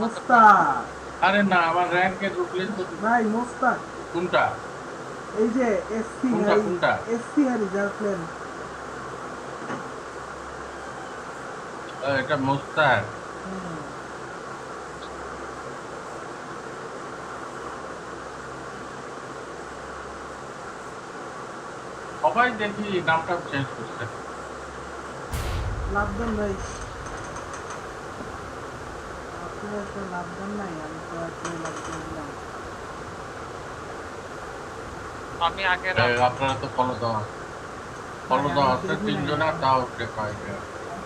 মোস্তাক। আরে না আমার র্যাঙ্কে ঢুকলে তো ভাই মোস্তাক। কোনটা? এই যে এসসি কোনটা, কোনটা? এসসি আর রিজার্ভ প্লেন এটা মোস্তাক। সবাই দেখি নামটা চেঞ্জ করছে। লাভদান ভাই। আপনার তো লাভদান নাই আমি তো আসলে লাভদান দিলাম আমি আগে আপনারা তো ফলো দেওয়া ফলো হ্যাঁ, দেওয়া আছে দেখি তিনজনা। তাও দেখায়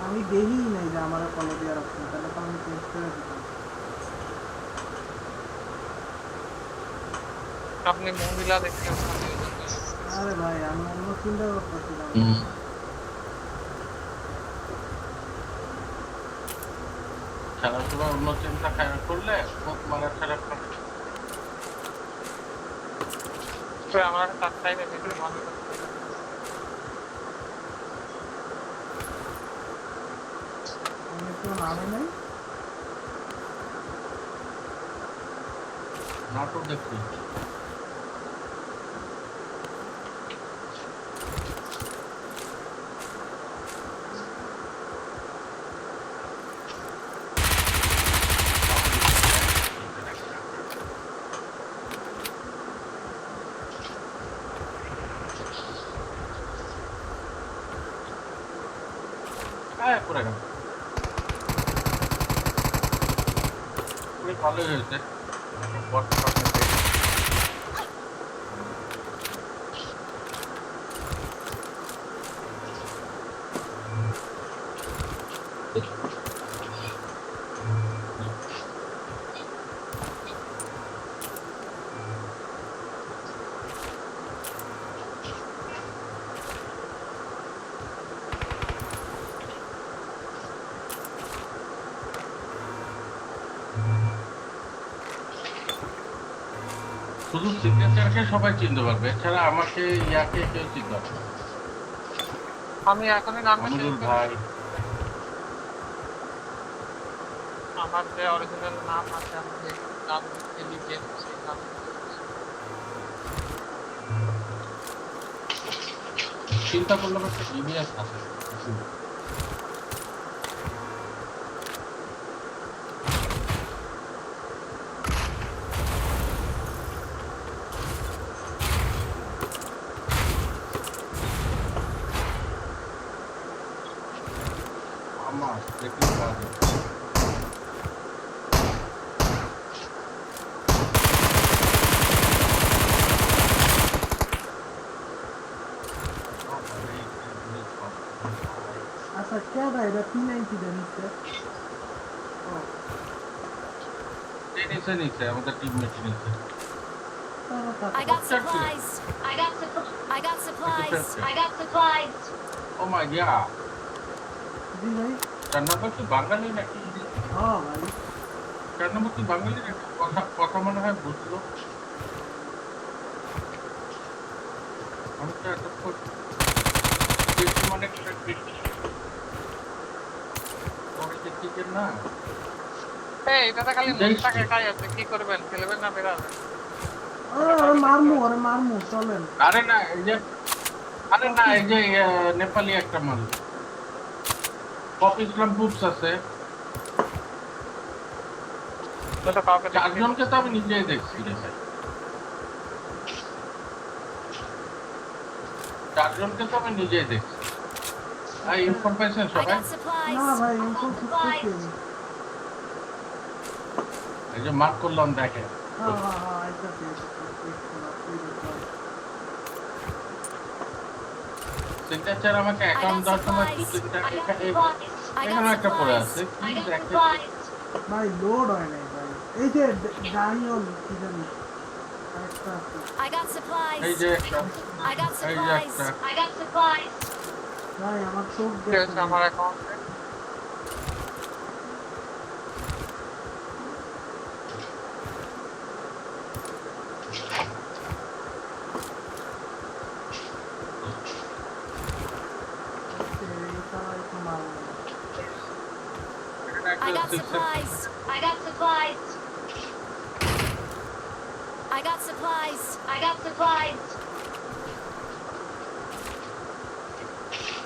আমি দেখি নাই যে আমার কল দেওয়ার অপশন তাহলে তো আমি চেঞ্জ করে দিতাম। আপনি মহিলা দেখতে আরে ভাই আমি অন্য চিন্তা করতেছিলাম খেলাধুলা অন্য চিন্তা করলে খুব মারা খারাপ করে তো আমার তার টাইমে আমি তো নাটক দেখছি হ্যাঁ করে গেল খুবই ভালোই হয়েছে বর্তমানে শুধু সিগনেচারকে সবাই চিনতে পারবে। এছাড়া আমাকে ইয়াকে কেউ চিনতে পারবে আমি এখনই নামে ভাই। আমার যে অরিজিনাল নাম আছে আমি যে নাম লিখে সেই নাম চিন্তা করলাম একটা ইতিহাস আছে আমার দেখি কাজ আছে। আচ্ছা কেডা এটা পি নাইনটি দেন এই নিচে নিচে আমাদের টিম মেট নিচে I got supplies. I got supplies. I got supplies. I got supplies. ও মাই গিয়া জি ভাই তার নাম্বার কি বাঙালি নাকি হ্যাঁ ভাই তার নাম্বার কি বাঙালি নাকি কথা কথা মনে হয় বুঝলো আমি তো এতক্ষণ বেশি মনে করে পরে দেখি যে না এই এটাতে খালি মুখটাকে খাই আছে কি করবেন? খেলবেন না বেরাবেন আরে আরে মারমু আরে মারমু চলেন। আরে না এই যে আরে না এই যে নেপালি একটা মাল। পপ ইসলাম বুকস আছে। তো তো কাউকে দেখি চারজনকে তো আমি নিজেই দেখছি রে ভাই। চারজনকে তো আমি নিজেই দেখছি। ইনফরমেশন সবাই? না ভাই I আমি got খুব supplies. খুশি এই যে মার্ক করলাম দেখে হ্যাঁ হ্যাঁ হ্যাঁ আইতাছি সিগনেচার আমাকে I অ্যাকাউন্ট got দেওয়ার সময় দু supplies. I got এখা- এ- supplies. I এখানে একটা পড়ে আছে। কি got ভাই লোড হয় নাই ভাই। এই যে ডানিয়ল কি জানি? I got supplies. এই যে একটা। I got supplies. I got supplies. ভাই আমার চোখ আমার অ্যাকাউন্টে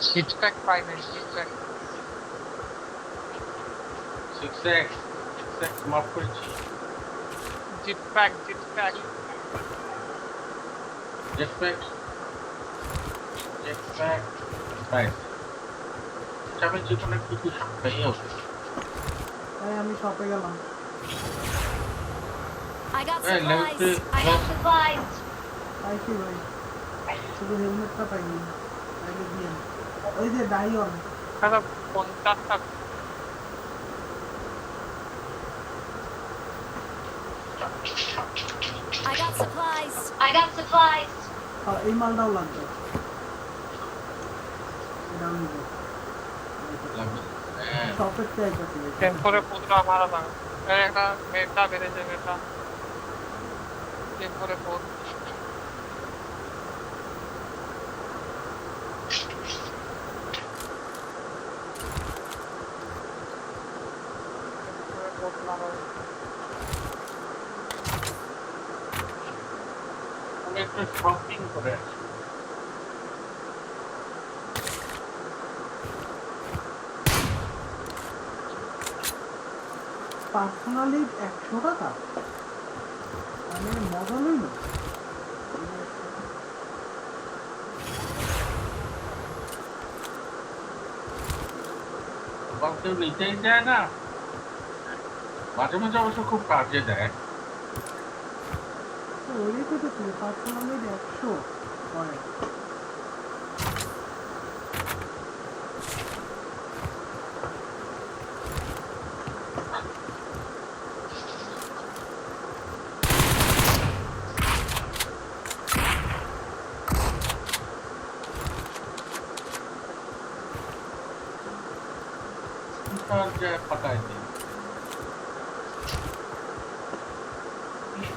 হিট প্যাক পাই নাই hit pack six X six X মাফ করেছি jet pack jet pack jet pack jet pack right যাবে যে কোনো কিছু সব পেয়ে হবে তাই আমি শপে গেলাম I got Hey, let's supplies. do- I got supplies. পাইছি ভাই শুধু হেলমেটটা পাইনি তাইলে দিয়ে ওই যে ডাইন I got supplies. I got supplies. এই মালটাও লাগবে। এটাও নিবো লাগবে। হ্যাঁ। টেম্পোরে পুতরা মারা একটা মেটা বেড়েছে মেটা টেম্পোরে করে। পার্সোনালি একশো টাকা। মানে মজা লইল কেউ নিতেই চায় না। মাঝে মাঝে অবশ্য খুব কাজে দেয়। ওই তো তো পার্সোনালি একশো হয় তার যে পাঠায় দিই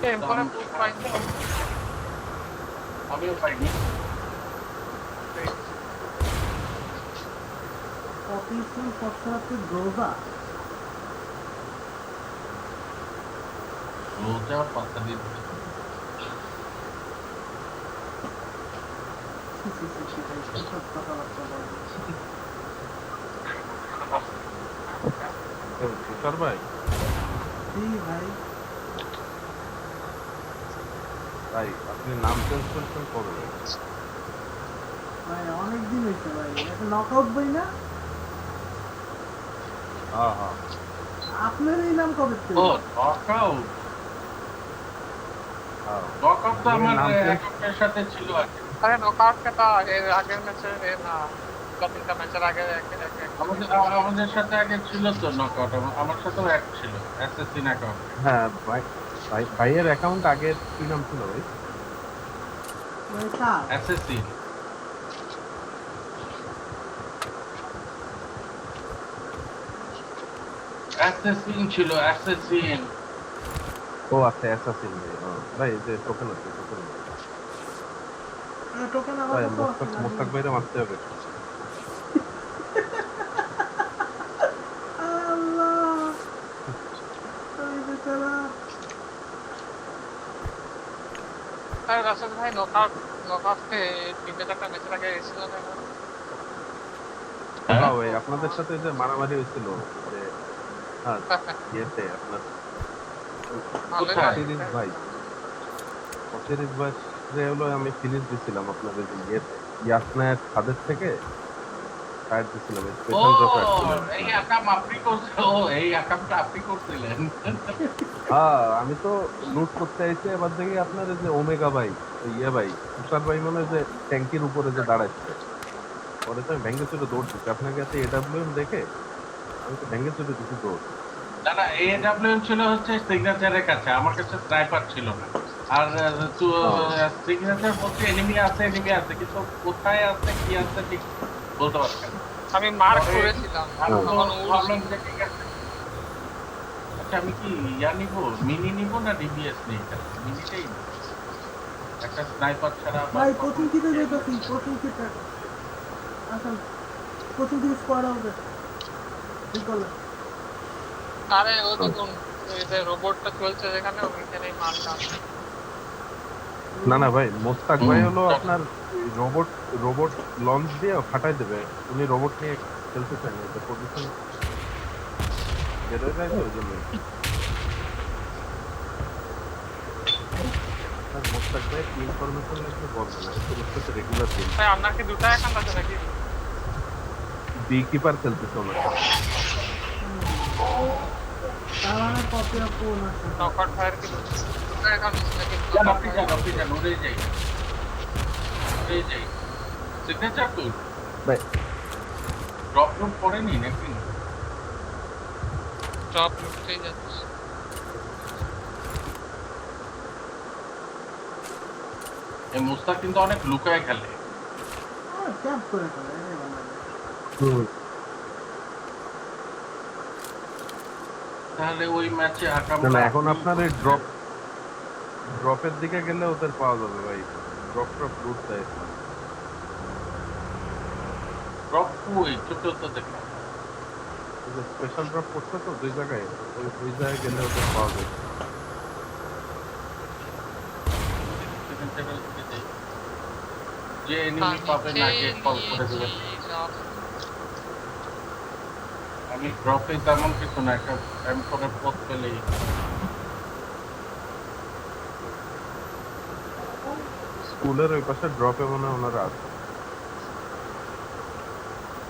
টেম্পোরে পুত পাই আমিও পাইনি অফিসিয়াল ফসলাতে গ্রোজা রোজা পাতা দিতে সি সি সি সি ভাই সব কথাবার্তা বলে তুষার ভাই জি ভাই ভাই আপনি নাম চেঞ্জ করছেন কবে ভাই? অনেক দিন হয়েছে ভাই একটা নকআউট বই না? হ্যাঁ হ্যাঁ। আপনার এই নাম কবে ছিল? ও নকআউট হ্যাঁ। নকআউট তো আমার সাথে ছিল আগে। আরে নকআউট কেটা এর আগের ম্যাচে না তিনটা ম্যাচের আগে এক এক এক আমাদের আমাদের সাথে আগে ছিল তো নকআউট আমার সাথেও এক ছিল অ্যাসেসিন অ্যাকাউন্ট হ্যাঁ ভাই। ভাই ভাইয়ের অ্যাকাউন্ট আগে কি নাম ছিল ভাই? অ্যাসেসিন অ্যাসেসিন ছিল অ্যাসেসিন ও আচ্ছা অ্যাসাসিন ভাই ও, ভাই এই যে টোকেন আছে টোকেন টোকেন মোস্তাক মারতে হবে। আরে ভাই নকআউট নকআউটে তিনটা চারটা ম্যাচের আগে এসেছিল না হ্যাঁ? আপনাদের সাথে যে মারামারি হয়েছিল যে হ্যাঁ ইয়েতে আপনার সিরিজ ভাই। সিরিজ ভাই যে হলো আমি ফিনিশ দিছিলাম আপনাদের ইয়েতে ইয়াসনায়ের খাদের থেকে। আমি তো লুট করতে আইছি এবার দেখি আপনার যে ওমেগা ভাই ইয়ে ভাই তুষার ভাই মানে যে ট্যাঙ্কির উপরে যে দাঁড়াচ্ছে পরে তো আমি ভেঙ্গে চুরে দৌড় দিচ্ছি আপনাকে এত এডাব্লিউএম দেখে? আমি তো ভেঙ্গে চুরে দিচ্ছি দৌড়। দাদা এডাব্লিউ ছিল হচ্ছে সিগনেচারের কাছে আমার কাছে স্নাইপার ছিল না। আর সিগনেচার বলছে এনিমি আছে এনিমি আছে কিন্তু কোথায় আছে কি আছে ঠিক বলতে পারছি না। আমি মার্ক করেছিলাম তখন আচ্ছা আমি কি ইয়া নিব? মিনি নিব না ডিবিএস নিই মিনিটাই একটা স্নাইপার ছাড়া ভাই থেকে যেতেছি কোচিং থেকে। আসেন কোচিং থেকে স্কোয়াড হবে। ঠিক করলে আরে ও দেখুন রোবটটা চলছে যেখানে ওইখানেই মালটা আছে। না না ভাই মোস্তাক ভাই হলো আপনার রোবট রোবট লঞ্চ দিয়ে ফাটাই দেবে। উনি রোবট নিয়ে খেলতে চান না পজিশন বেরোয় যায় তো ওই জন্য আর মোস্তাক ভাই কি ইনফরমেশন লাগবে বলবেন আমি তো রেগুলার দিন ভাই আপনার কি দুটো অ্যাকাউন্ট আছে নাকি? বি কিপার খেলতেছে ওনার। মানে কপি অফ কোন আছে নকআউট ফায়ার কি সিগনেচার ভাই ড্রপ নাকি যাচ্ছে এই মুস্তাক কিন্তু অনেক লুকায় খেলে ক্যাম্প করে তাহলে ওই ম্যাচে হাকাম না না এখন আপনার এই ড্রপ ড্রপের দিকে গেলে ওদের পাওয়া যাবে ভাই। ড্রপ ড্রপ লুট দেয়। ড্রপ ওই ছোট তো দেখলাম স্পেশাল ড্রপ করছে তো দুই জায়গায়। ওই দুই জায়গায় গেলে ওদের পাওয়া যাবে। সিগনেচারের দিকে যাই। যে এনিমি পাবে না কে কল করে দেবে। আমি ড্রপে তেমন কিছু না একটা এম করে পথ পেলেই। স্কুলের ওই পাশে ড্রপে মনে হয় ওনারা আছে।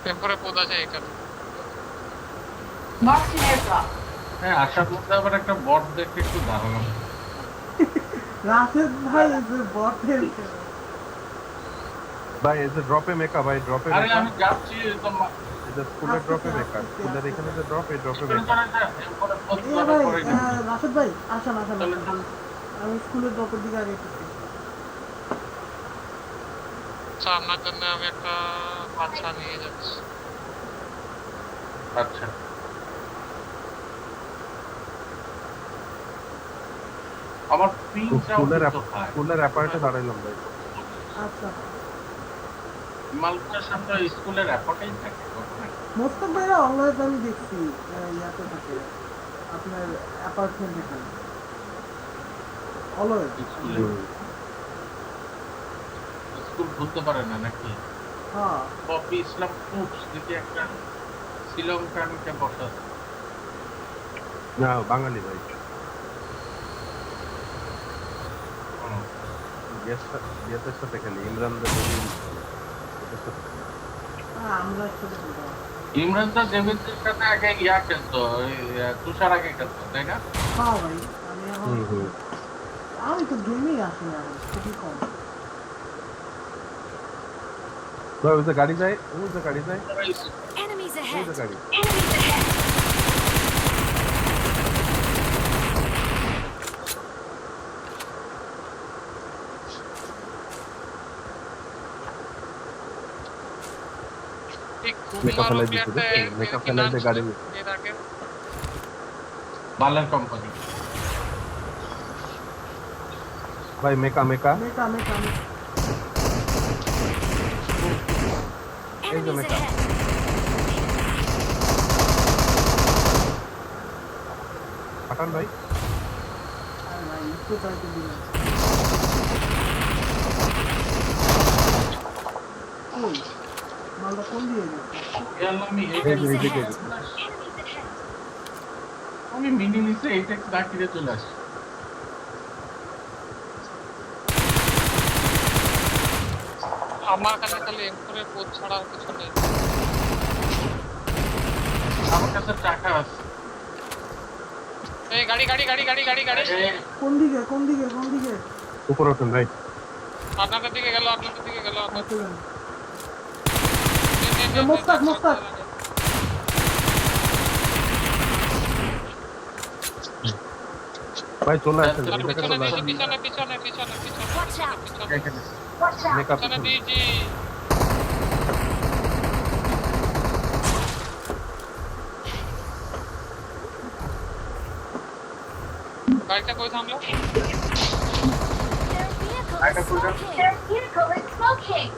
টেম্পোরে পোদ আছে এখানে। হ্যাঁ আসার মধ্যে আবার একটা বট দেখে একটু দাঁড়ালাম। রাশেদ ভাই যে বটের ভাই এই যে ড্রপে মেকা ভাই ড্রপে আরে আমি যাচ্ছি তো মা- স্কুলের ড্রপে মেকা স্কুলের এখানে যে ড্রপ এই ড্রপে মেকা ভাই করে আহ, রাশেদ ভাই আসেন আসেন আসেন। আমি স্কুলের ড্রপের দিকে আগে আচ্ছা আপনার জন্য আমি একটা বাচ্চা নিয়ে যাচ্ছি। আচ্ছা। আমার কোথায় স্কুলের অ্যাপার্টে দাঁড়াইলাম ভাই আচ্ছা। মালপুরা সামনে স্কুলের অ্যাপটেই থাকে। মোস্তাক ভাইরা অলওয়েজ আমি দেখছি ইয়াতে থাকে আপনার অ্যাপার্টমেন্ট এখানে অলওয়েজ। স্কুলে। স্কুল ভুলতে পারে না নাকি? হ্যাঁ। পপি ইসলাম ফুডস দিকে একটা শ্রীলঙ্কানকে না বাঙালি ভাই। গেস্টের সাথে খেলি ইমরান। হ্যাঁ, ইমরান তো দেবেন্দ্রের সাথে আগে ইয়া খেলতো তুষার আগে খেলতো তাই না? হ্যাঁ ভাই আমি হুম হুম। আমি তো গেমেই আসি না খুবই কম। ভাই ওই যে গাড়ি যায় ওই যে গাড়ি যায় Enemies ওই ahead. যে গাড়ি Enemies ahead. ঠিক মেকআপ কুমিল্লার ফেলাই দিতে প্লেয়ারটা দেখছেন? মেকআপ ফেলাই দিয়ে গাড়ি নিয়ে। এর আগে বালার কোম্পানি ভাই মেকা মেকা মেকা মেকা মেকা Enemies Mecca. ahead. পাঠান ভাই আরে ভাই একটু চাইতে দিলেন ওই মালটা কোন দিয়ে গেছে গেলাম আমি এই এই এইদিকে ahead. গেছে। Enemies ahead. আমি মিনি নিচে এইটা না কিনে চলে আসি আমার কাছে খালি এমপুরের পোদ ছাড়া আর কিছু নেই। আমার কাছে টাকা আছে। এই গাড়ি গাড়ি গাড়ি গাড়ি গাড়ি গাড়ি। কোন দিকে কোন দিকে কোন দিকে? উপরে ওঠেন ভাই। আপনাদের দিকে গেল আপনাদের দিকে গেল আপনাদের মোস্তাক, মোস্তাক। চলে পিছনে আসেন পিছনে পিছনে পিছনে পিছনে। মেকআপ গাড়িটা কই থামলো Their vehicle I is can put it- smoking. Their vehicle is smoking.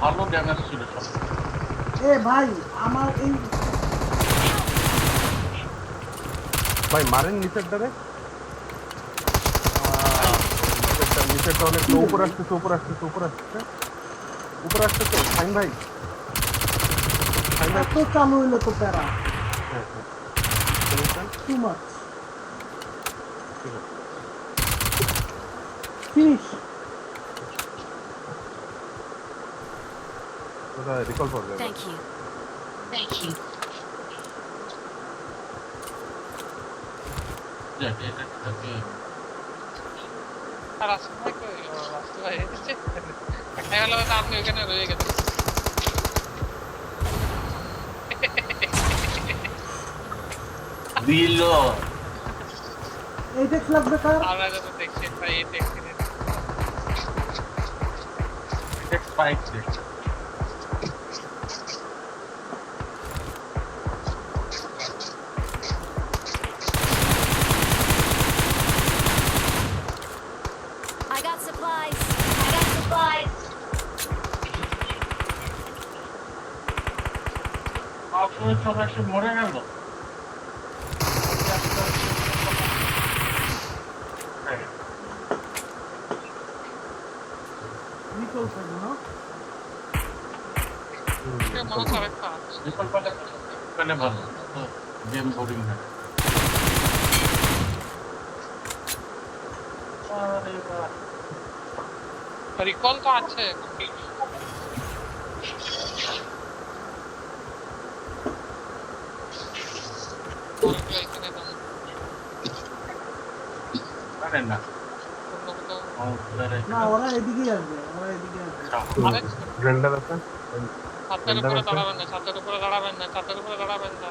ভালো ড্যামেজ ছিল সব এ ভাই আমার এই ভাই মারেন নিচেরটারে নিচেরটা নিচেরটা অনেক তো উপর আসতেছে উপর আসতেছে উপর আসতেছে। উপর আসতেছে? ফাইন ভাই। এত চালু হইল তো প্যারা। হ্যাঁ হ্যাঁ? টু মাচ ফিনিশ রিকল করবে। Thank you. Thank you. যাক, এটা থাকে। আর রাস্তা ভাই কই ও, রাস্তা ভাই এসেছে দেখা গেল হয়তো আপনি ওখানে রয়ে গেছেন দিল এই টেক্স লাগবে কার আমরা যত দেখছি একটা এই দেখছি এটা স্পাইক দেখ I got supplies. I got supplies. আপনার সব এসে মরে গেল রিকল থাকবে না মনে ভালো গেম বোরিং হয় রিকল তো আছে না না ওরা এদিকেই আসবে ওরা এদিকে আসবে আরে রেন্ডার আছে ছাদের Render উপরে আছে? দাঁড়াবেন না ছাদের উপরে দাঁড়াবেন না ছাদের উপরে দাঁড়াবেন না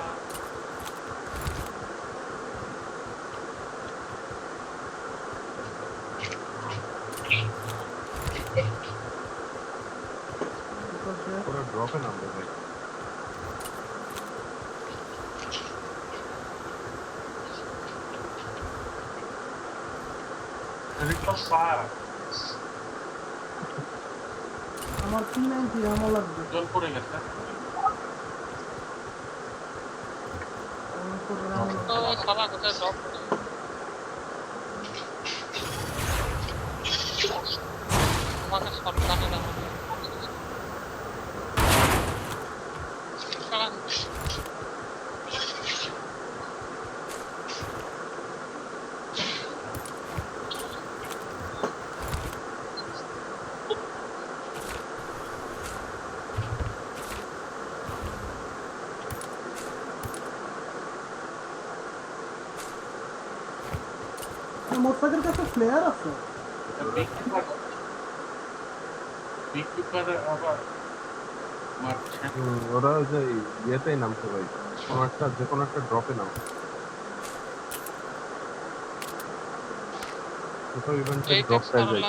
রিকল শেষ পুরো ড্রপে নামবে ভাই রিকল পার আমার থ্রি নাইনটি রামও লাগবে জল পড়ে গেছে আমার করে রামও তো লাগবে সালা কোথায় ড্রপ করে আমাকে সরকারে দাম চালান মোটরসাইকেল কাছে ফ্লেয়ার আছে বিগ কিপার বিগ কিপার আবার মারছে হুম, ওরা যে ইয়েতেই নামছে ভাই। কোনো একটা যে কোনো একটা ড্রপে নামছে। কোথাও ইভেন্টের ড্রপ লাগবে।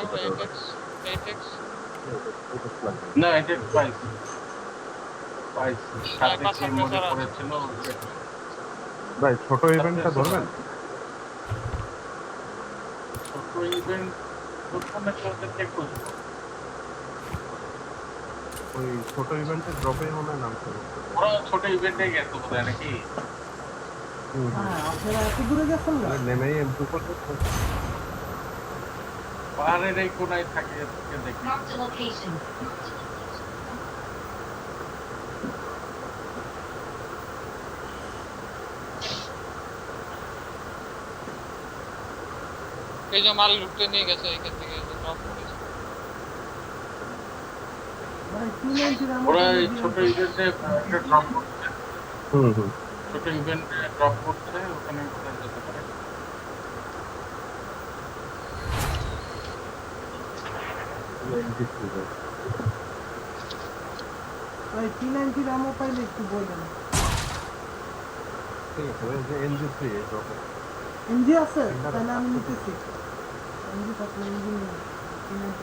না সাথে কি মনে পড়েছিল ভাই ছোট ইভেন্টটা ধরবেন? ছোট ইভেন্ট প্রথমে ওদেরকে একটু ওই ছোট ইভেন্টের ড্রপে মনে হয় নামছে ওরা ছোট ইভেন্টে গেছে নাকি। হ্যাঁ আপনারা এত দূরে গেছেন না? নেমেই এম টু করতে পাহাড়ের এই কোনায় থাকে দেখি। Marked a location. এই যে মাল লুটে নিয়ে গেছে এখান থেকে ড্রপ করেছে ভাই থ্রি নাইনটি রামও ওরা এই ছোট ইভেন্টে একটা ড্রপ করছে। হুম হুম। ছোট ইভেন্টে ড্রপ করছে ওখানে কোথায় যেতে পারে। পাইলে একটু বলবেন ঠিক আছে এনজি এনজি তাহলে আমি নিতেছি। এনজি থাকলে এনজি নিয়ে থ্রি নাইনটি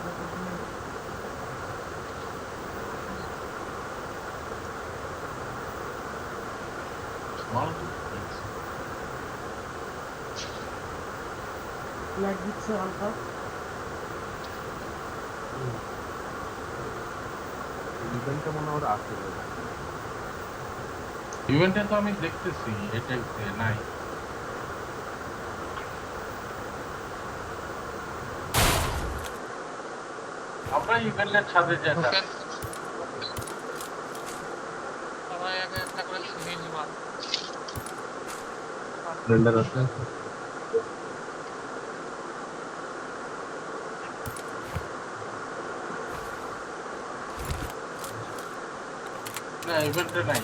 মনে হয় ওরা ইভেন্টে তো আমি দেখতেছি এটাই নাই। আমরা ইভেন্টের ছাদে যেটা ঢোকেন। সবাই আগে একটা করে সিরিঞ্জ মার ব্লেন্ডার আছে না ইভেন্টে নাই।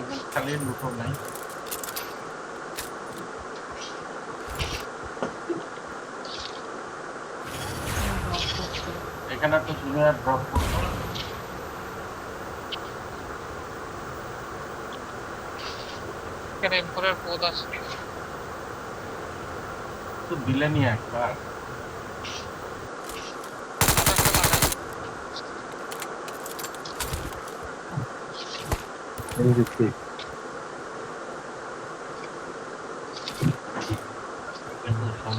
ইভেন্ট খালি লুটো নাই। এখানে জুনিয়র ড্রপ করব এখানে এম্পোরের পদ আছে। তো দিলেনি একবার।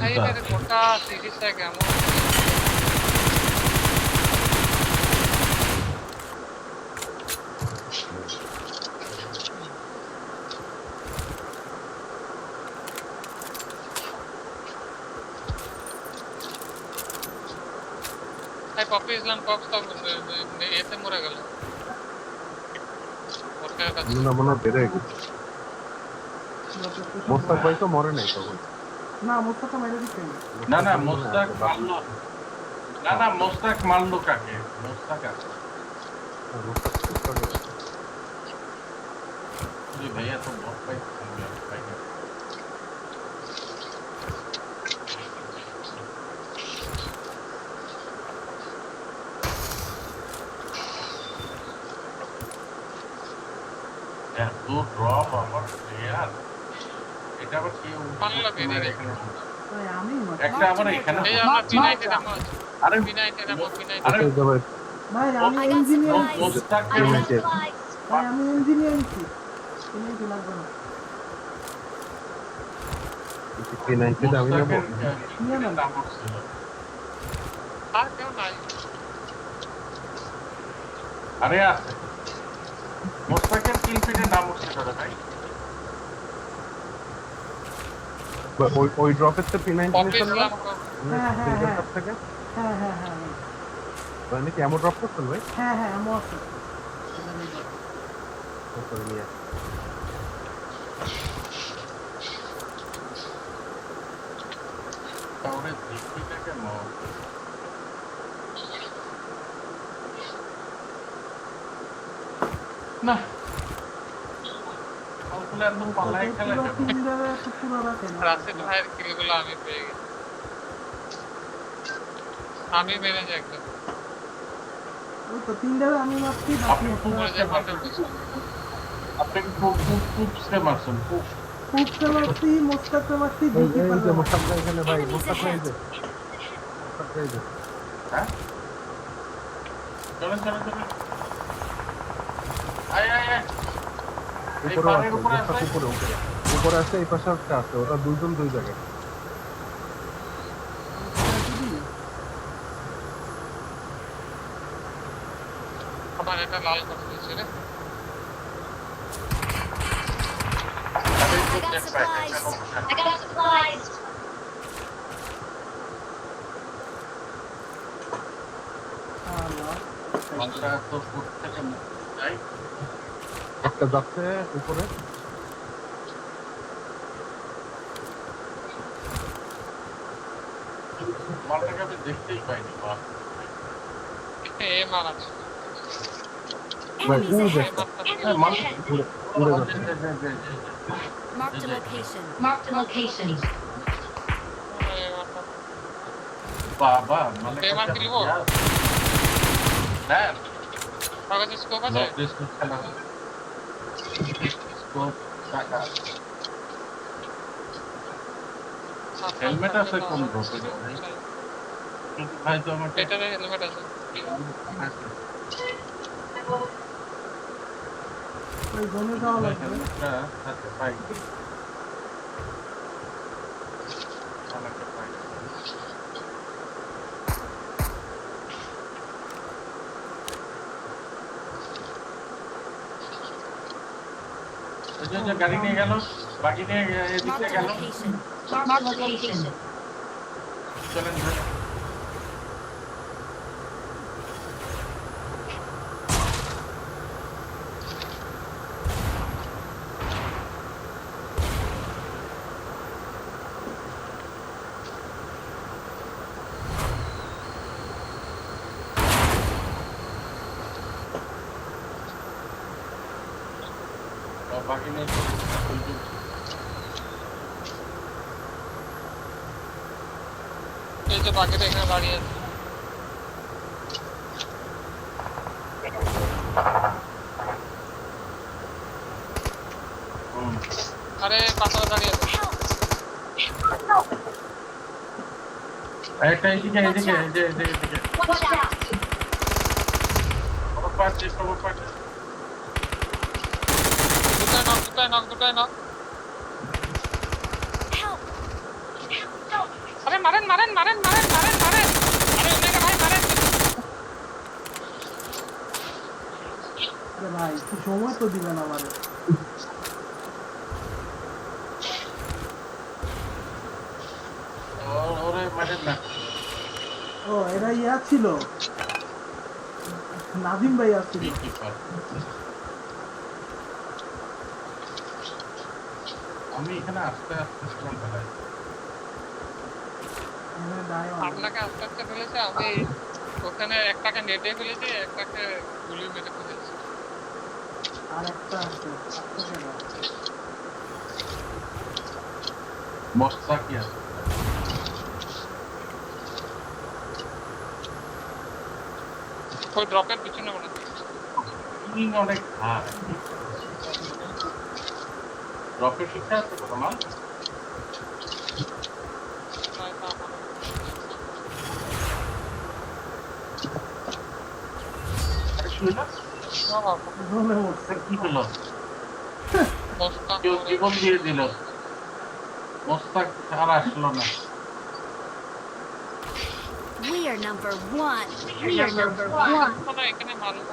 এই মেরে গোটা সিরিজটা কেমন? ইসলাম কক্স তো এতে মরে গেল না মনে হয় বেড়ে গেছে মোস্তাক ভাই তো মরে নাই তখন না মোস্তাফা মেরে দিচ্ছে না না মোস্তাক মারলো না না মোস্তাক মারলো কাকে মোস্তাক আছে হ্যাঁ, মোস্তাক মোস্তাক ভাইয়া তো বট পাই পাই না। এত ড্রপ আমার প্লেয়ার এটা আবার কি। একটা এখানে? এই আমরা আরে পিনাইতে নামো পিনাইতে ভাই, ভাই আমি ইঞ্জিনিয়ার supplies. মোস্তাককে I got United. supplies. ভাই আমি ইঞ্জিনিয়ার আনছি তুমি কি লাগবে না? P90 আমি নেব নাম ছিল আর কেউ নাই। আরে আছে মোস্তাকের কিল ফিটের নাম উঠছে ধরে ভাই বা ওই ওই ড্রপের তো P90 পপি নিছেন না ইসলাম কক্স হ্যাঁ, হ্যাঁ, হ্যাঁ। হ্যাঁ হ্যাঁ হ্যাঁ হ্যাঁ। মানে কি এমন ড্রপ করছেন ভাই হ্যাঁ হ্যাঁ আছি। তাহলে দেখি কেন না ওগুলো একদম পাল্লায় খেলা। রাশিদ ভাইয়ের কিলগুলো আমি পেয়ে গেছি। আমি মেরেছি একদম। ওই তো তিন জায়গায় আমি আপনি খুব খুব খুব স্টে মারছেন। খুব ফুটতে মারছি মারছি এই দুটি এই যে পাল্লা মোস্তাক এখানে ভাই মোস্তাক এই যে। মোস্তাক এই যে। হ্যাঁ? চলেন চলেন চলেন। আয় আয় আয়। এই উপরে পাহাড়ের আছে উপরে মোস্তাক আছে উপরে উপরে উপরে আছে এই পাশে একটা আছে ওরা দুইজন দুই জায়গায় আমার এটা লাল করে দিয়েছে রে আরে I খুব got নেট পাই supplies. I got supplies. আল্লাহ। মালটা তো ফুট থেকে যাই একটা যাচ্ছে উপরে। মালটাকে আমি দেখতেই পাইনি বাপ এ মার আছে। হ্যাঁ, Marked a location. Marked a location. বাবা মানে এ মার কিনবো? হ্যাঁ। কাছে স্কোপ আছে? টাকা হেলমেট আছে কোন কিন্তু ভাই তো আমার এটাতে হেলমেট আছে। ওই জমে যাওয়া লাগবে। হ্যাঁ পাই যে- যে গাড়ি নিয়ে গেল বাকি নিয়ে এদিকে গেল location. Marked location. চলেন ধরে। আর বাকি নিয়ে চলে। এই যে বাকিটা এখানে দাঁড়িয়ে আছে হুম। আরে পাথরে দাঁড়িয়ে আছে একটা এদিকে এদিকে এই যে এদিকে এদিকে Watch out! খবর পাচ্ছি খবর পাচ্ছি দুটাই নক দুটাই নক দুটাই নক Help! আরে মারেন মারেন মারেন মারেন মারেন মারেন। আরে ওমেগা ভাই মারেন। আরে ভাই একটু সময় তো দিবেন আমারে ও- ওরে মারেন না। ও এরা ইয়া ছিল। নাজিম ভাই আসছিল কি আমি এখানে আস্তে আস্তে ডায়ন আপনাকে আস্তে আস্তে ফেলেছে আমি ওখানে একটাকে নেটে ফেলেছি একটাকে গুলি মেরে ফেলেছি। আর একটা আছে দাও। কি আছে? ওই ড্রপের পিছনে মনে অনেক হার রকেট শিক্ষা আছে তো আমার নয়তো আমার আরে শুনে না না বাবা, ধরে মরছে এটা কি হলো মোস্তাক কেউ করে- জীবন দিয়ে দিল মোস্তাক আর আসলো না We are number one. We are number one. কোনো এখানে মারলো